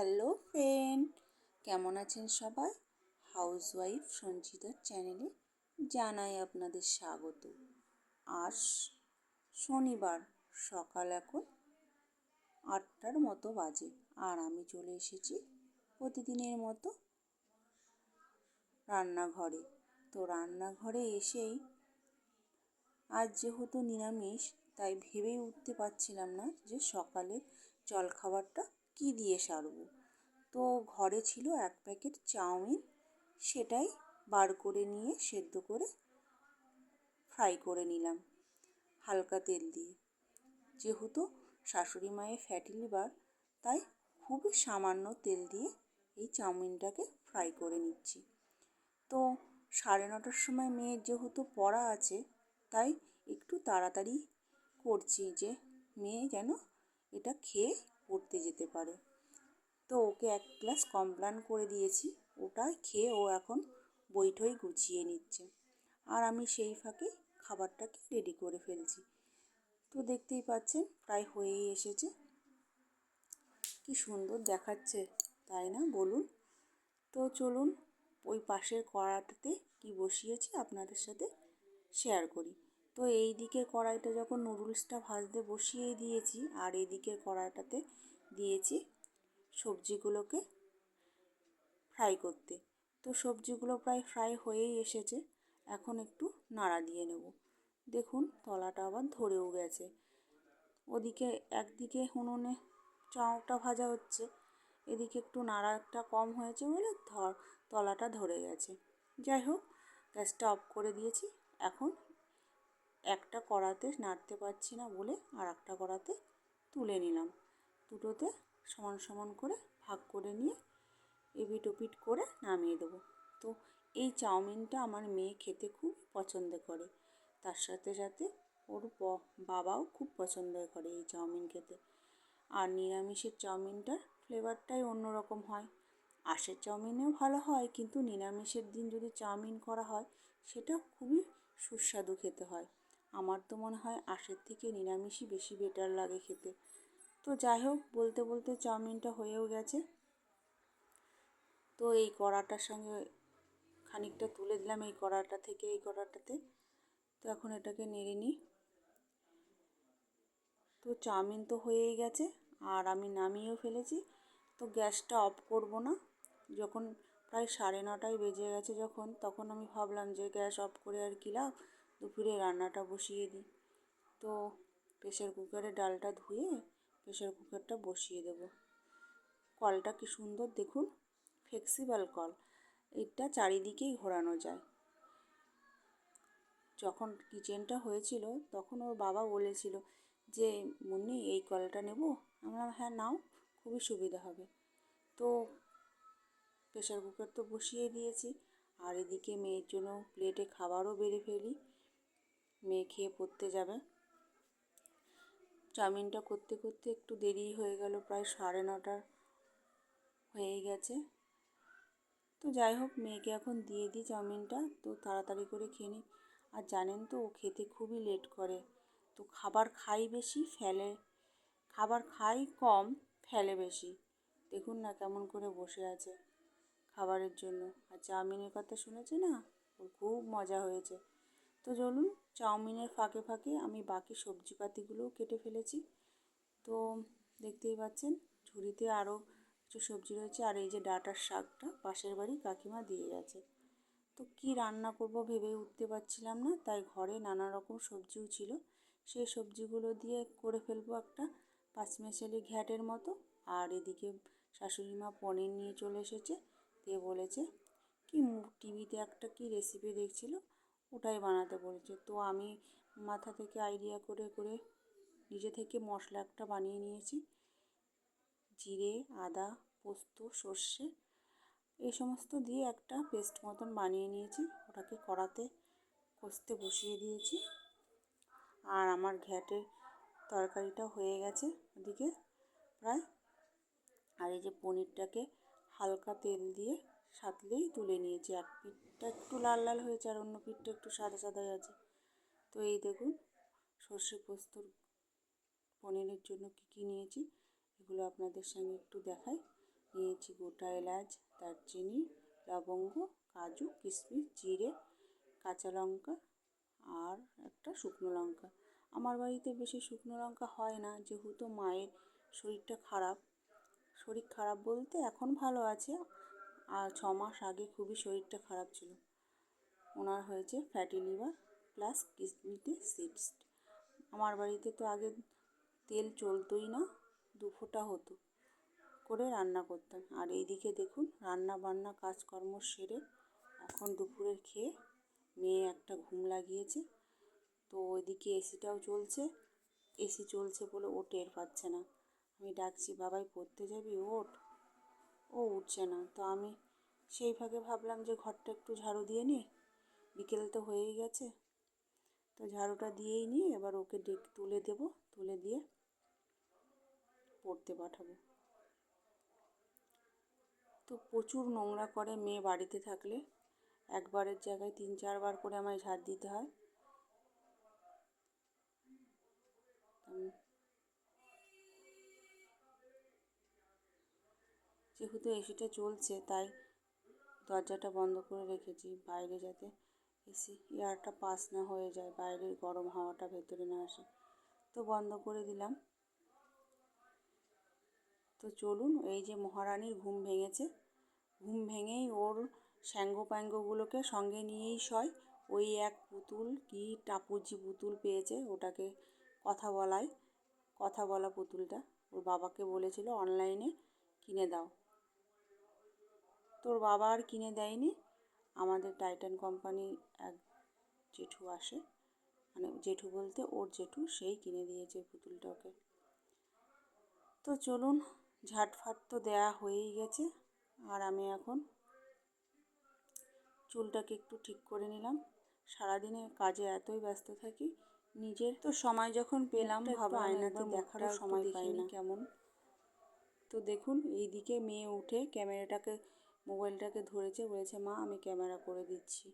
Hello friend, কেমন আছেন সবাই? হাউসওয়াইফ সঞ্চিতার চ্যানেলে জানাই আপনাদের স্বাগত। আজ শনিবার, সকাল এখন আটটার মতো বাজে আর আমি চলে এসেছি প্রতিদিনের মতো রান্নাঘরে। তো রান্নাঘরে এসেই আজ যেহেতু নিরামিষ, তাই ভেবেই উঠতে পারছিলাম না যে সকালের জলখাবারটা কী দিয়ে সারবো? তো ঘরে ছিল এক প্যাকেট চাউমিন, সেটাই বার করে নিয়ে সেদ্ধ করে ফ্রাই করে নিলাম হালকা তেল দিয়ে। যেহেতু শাশুড়ি মায়ের ফ্যাটি লিভার তাই খুবই সামান্য তেল দিয়ে এই চাউমিনটাকে ফ্রাই করে নিচ্ছি। তো সাড়ে নটার সময় মেয়ের যেহেতু পড়া আছে, তাই একটু তাড়াতাড়ি করছি যে মেয়ে যেন এটা খেয়ে পড়তে যেতে পারে। তো ওকে এক গ্লাস কমপ্লান করে দিয়েছি ওটা খেয়ে ও এখন বৈঠই গুছিয়ে নিচ্ছে। আর আমি সেই ফাঁকে খাবারটাকে রেডি করে ফেলছি। তো দেখতেই পাচ্ছেন, প্রায় হয়েই এসেছে। কি সুন্দর দেখাচ্ছে, তাই না? বলুন। তো চলুন, ওই পাশের কড়াটাতে কি বসিয়েছি আপনাদের সাথে শেয়ার করি। তো এই দিকের কড়াইটা যখন নুডলসটা ভাজতে বসিয়ে দিয়েছি আর এই কড়াইটাতে দিয়েছি সবজিগুলোকে ফ্রাই করতে। তো সবজিগুলো প্রায় ফ্রাই হয়েই এসেছে, এখন একটু নাড়া দিয়ে নেব। দেখুন তলাটা আবার ধরেও গেছে। ওদিকে একদিকে উনুনে চাউটা ভাজা হচ্ছে, এদিকে একটু নাড়াটা কম হয়েছে বলে ধর তলাটা ধরে গেছে। যাই হোক, গ্যাসটা অফ করে দিয়েছি, এখন একটা কড়াতে নাড়তে পারছি না বলে আর একটা কড়াতে তুলে নিলাম। দুটোতে সমান সমান করে ভাগ করে নিয়ে এপিট ওপিট করে নামিয়ে দেবো। তো এই চাউমিনটা আমার মেয়ে খেতে খুব পছন্দ করে। তার সাথে সাথে ওর বাবাও খুব পছন্দ করে এই চাউমিন খেতে। আর নিরামিষের চাউমিনটার ফ্লেভারটাই অন্যরকম হয়। আশের চাউমিনেও ভালো হয়, কিন্তু নিরামিষের দিন যদি চাউমিন করা হয়, সেটা খুবই সুস্বাদু খেতে হয়। আমার তো মনে হয় আঁশের থেকে নিরামিষই বেশি বেটার লাগে খেতে। তো যাই হোক, বলতে বলতে চাউমিনটা হয়েও গেছে। তো এই কড়াটার সঙ্গে খানিকটা তুলে দিলাম এই কড়াটা থেকে, এই কড়াটাতে। তো এখন এটাকে নেড়ে নিই। তো চাউমিন তো হয়েই গেছে, আর আমি নামিয়েও ফেলেছি। তো গ্যাসটা অফ করব না। যখন প্রায় সাড়ে নটায় বেজে গেছে যখন, তখন আমি ভাবলাম যে গ্যাস অফ করে আর কি লাভ? দুপুরে রান্নাটা বসিয়ে দিই। তো প্রেশার কুকারে ডালটা ধুয়ে প্রেশার কুকারটা বসিয়ে দেবো। কলটা কি সুন্দর দেখুন ফ্লেক্সিবল কল। এটা চারিদিকেই ঘোরানো যায়। যখন কিচেনটা হয়েছিল, তখন ওর বাবা বলেছিল যে, মুন্নি, এই কলটা নেব? আমরা হ্যাঁ নাও, খুবই সুবিধা হবে। তো প্রেশার কুকার তো বসিয়ে দিয়েছি। আর এদিকে মেয়ের জন্য প্লেটে খাবারও বেড়ে ফেলি। মেয়ে খেয়ে পড়তে যাবে। চাউমিনটা করতে করতে একটু দেরি হয়ে গেল, প্রায় সাড়ে নটা হয়ে গেছে। তো যাই হোক, মেয়েকে এখন দিয়ে দিই চাউমিনটা, তো তাড়াতাড়ি করে খেয়ে নিই। আর জানেন তো, ও খেতে খুবই লেট করে। তো খাবার খাই বেশি, ফেলে, খাবার খাই কম, ফেলে বেশি। দেখুন না কেমন করে বসে আছে খাবারের জন্য। আর চাউমিনের কথা শুনেছে না? ওর খুব মজা হয়েছে। তো চলুন চাউমিনের ফাঁকে ফাঁকে আমি বাকি সবজিপাতিগুলোও কেটে ফেলেছি। তো দেখতেই পাচ্ছেন, ঝুড়িতে আরও কিছু সবজি রয়েছে আর এই যে ডাটার শাকটা পাশের বাড়ি কাকিমা দিয়ে গেছে। তো কি রান্না করব ভেবে উঠতে পারছিলাম না, তাই ঘরে নানা রকম সবজিও ছিল। সেই সবজিগুলো দিয়ে করে ফেলব একটা পাঁচমেশালি ঘ্যাটের মতো। আর এদিকে শাশুড়ি মা পনির নিয়ে চলে এসেছে। দিয়ে বলেছে, কি টিভিতে একটা কি রেসিপি দেখছিল? ওটাই বানাতে বলেছে। তো আমি মাথা থেকে আইডিয়া করে করে নিজে থেকে মশলা একটা বানিয়ে নিয়েছি। জিরে, আদা, পোস্ত, সর্ষে এই সমস্ত দিয়ে একটা পেস্ট মতন বানিয়ে নিয়েছি। ওটাকে কড়াতে কষতে বসিয়ে দিয়েছি। আর আমার ঘ্যাটের তরকারিটা হয়ে গেছে ওদিকে প্রায়। আর এই যে পনিরটাকে হালকা তেল দিয়ে সাতলেই তুলে নিয়েছি। এক পিঠটা একটু লাল লাল হয়েছে আর অন্য পিঠটা একটু সাদা সাদাই আছে। তো এই দেখুন, সর্ষে পোস্তর পনিরের জন্য কী কী নিয়েছি, এগুলো আপনাদের সঙ্গে একটু দেখাই। নিয়েছি গোটা এলাচ, দারচিনি, লবঙ্গ, কাজু, কিশমিশ, জিরে, কাঁচা লঙ্কা আর একটা শুকনো লঙ্কা। আমার বাড়িতে বেশি শুকনো লঙ্কা হয় না, যেহেতু মায়ের শরীরটা খারাপ। শরীর খারাপ বলতে এখন ভালো আছে আর ছ মাস আগে খুবই শরীরটা খারাপ ছিল। ওনার হয়েছে ফ্যাটি লিভার প্লাস কিডনিতে সিস্ট আমার বাড়িতে তো আগে তেল চলতোই না, দু ফোঁটা হতো করে রান্না করতাম। আর এইদিকে দেখুন রান্না বান্না কাজকর্ম সেরে এখন দুপুরের খেয়ে মেয়ে একটা ঘুম লাগিয়েছে। তো ওইদিকে এসিটাও চলছে, এসি চলছে বলে ও টের পাচ্ছে না। আমি ডাকছি, বাবাই, পড়তে যাবি? ওঠ। ও উঠছে না। তো আমি সেই ফাঁকে ভাবলাম যে ঘরটা একটু ঝাড়ু দিয়ে নিই। বিকেল তো হয়েই গেছে। তো ঝাড়ুটা দিয়েই নিই এবার ওকে ডেকে তুলে দেবো। তুলে দিয়ে পড়তে পাঠাবো। তো প্রচুর নোংরা করে মেয়ে বাড়িতে থাকলে একবারের জায়গায় তিন চারবার করে আমায় ঝাড় দিতে হয়। যেহেতু এসিটা চলছে, তাই দরজাটা বন্ধ করে রেখেছি বাইরে যাতে এসি এয়ারটা পাস না হয়ে যায়, বাইরের গরম হাওয়াটা ভেতরে না আসে। তো বন্ধ করে দিলাম। তো চলুন, এই যে মহারানীর ঘুম ভেঙেছে, ঘুম ভেঙেই ওর স্যাঙ্গ প্যাঙ্গগুলোকে সঙ্গে নিয়েই শয়। ওই এক পুতুল, কি টাপুজি পুতুল পেয়েছে ওটাকে কথা বলায়, কথা বলা পুতুলটা। ওর বাবাকে বলেছিল, অনলাইনে কিনে দাও। তোর বাবা আর কিনে দেয়নি? আমাদের টাইটান কোম্পানির এক জেঠু আসে। মানে জেঠু বলতে ওর জেঠু সেই কিনে দিয়েছে পুতুলটা ওকে। তো চলুন ঝাটফাট তো দেয়া হয়েই গেছে। আর আমি এখন চুলটাকে একটু ঠিক করে নিলাম। সারাদিনে কাজে এতই ব্যস্ত থাকি নিজের তো সময় যখন পেলাম ভাবলাম আয়নাতে দেখারও সময় পাই না। কেমন? তো দেখুন এইদিকে মেয়ে উঠে ক্যামেরাটাকে মোবাইলটাকে ধরেছে, বলেছে, মা, আমি ক্যামেরা করে দিচ্ছি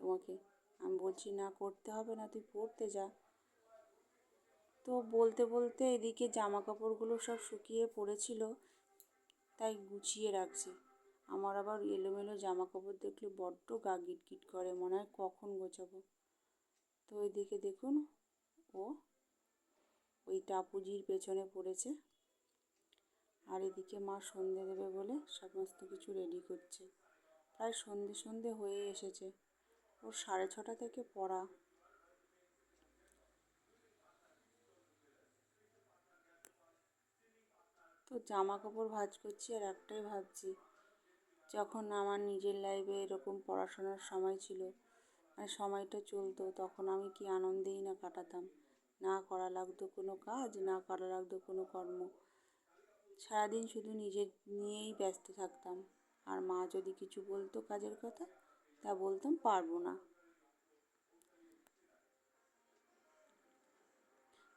তোমাকে। আমি বলছি, না, করতে হবে না, তুই পড়তে যা। তো বলতে বলতে এদিকে জামা কাপড়গুলো সব শুকিয়ে পড়েছিল, তাই গুছিয়ে রাখছি। আমার আবার এলোমেলো জামা কাপড় দেখলে বড্ড গা গিটগিট করে, মনে হয় কখন গোছাবো। তো ওইদিকে দেখুন, ও ওই টাপুজির পেছনে পড়েছে। আর এদিকে মা সন্ধে দেবে বলে সমস্ত কিছু রেডি করছে। প্রায় সন্ধে সন্ধে হয়ে এসেছে। ওর সাড়ে ছটা থেকে পড়া। তো জামা কাপড় ভাজ করছি আর একটাই ভাবছি, যখন আমার নিজের লাইফে এরকম পড়াশোনার সময় ছিল মানে সময়টা চলতো, তখন আমি কি আনন্দেই না কাটাতাম। না করা লাগতো কোনো কাজ, না করা লাগতো কোনো কর্ম। সারাদিন শুধু নিজের নিয়েই ব্যস্ত থাকতাম। আর মা যদি কিছু বলতো কাজের কথা, তা বলতাম পারব না।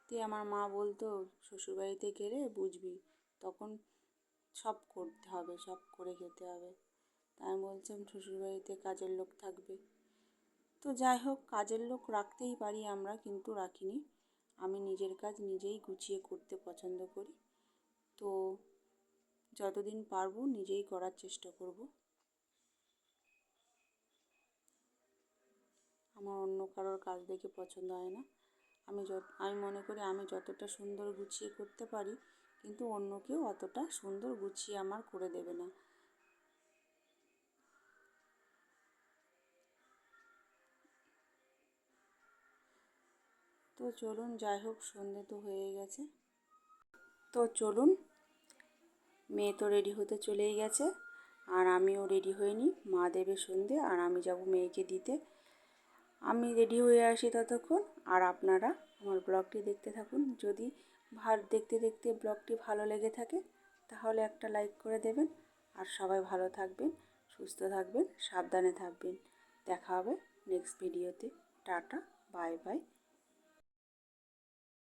তে আমার মা বলতো, শ্বশুরবাড়িতে গেলে বুঝবি, তখন সব করতে হবে, সব করে খেতে হবে। তাই আমি বলছিলাম শ্বশুরবাড়িতে কাজের লোক থাকবে। তো যাই হোক, কাজের লোক রাখতেই পারি আমরা, কিন্তু রাখিনি। আমি নিজের কাজ নিজেই গুছিয়ে করতে পছন্দ করি। তো যতদিন পারব নিজেই করার চেষ্টা করব। আমার অন্য কারোর কাজ দেখে পছন্দ হয় না। আমি যত, আমি মনে করি আমি যতটা সুন্দর গুছিয়ে করতে পারি, কিন্তু অন্য কেউ অতটা সুন্দর গুছিয়ে আমার করে দেবে না। তো চলুন, যাই হোক, সন্ধে তো হয়ে গেছে। তো চলুন, মেয়ে তো রেডি হতে চলেই গেছে। আর আমিও রেডি নিই মা দেবে সন্ধে আর আমি যাব মেয়েকে দিতে। আমি রেডি হয়ে আসি ততক্ষণ। আর আপনারা আমার ব্লগটি দেখতে থাকুন। যদি ভালো দেখতে দেখতে ব্লগটি ভালো লেগে থাকে, তাহলে একটা লাইক করে দেবেন। আর সবাই ভালো থাকবেন, সুস্থ থাকবেন, সাবধানে থাকবেন। দেখা হবে নেক্সট ভিডিওতে টাটা বাই বাই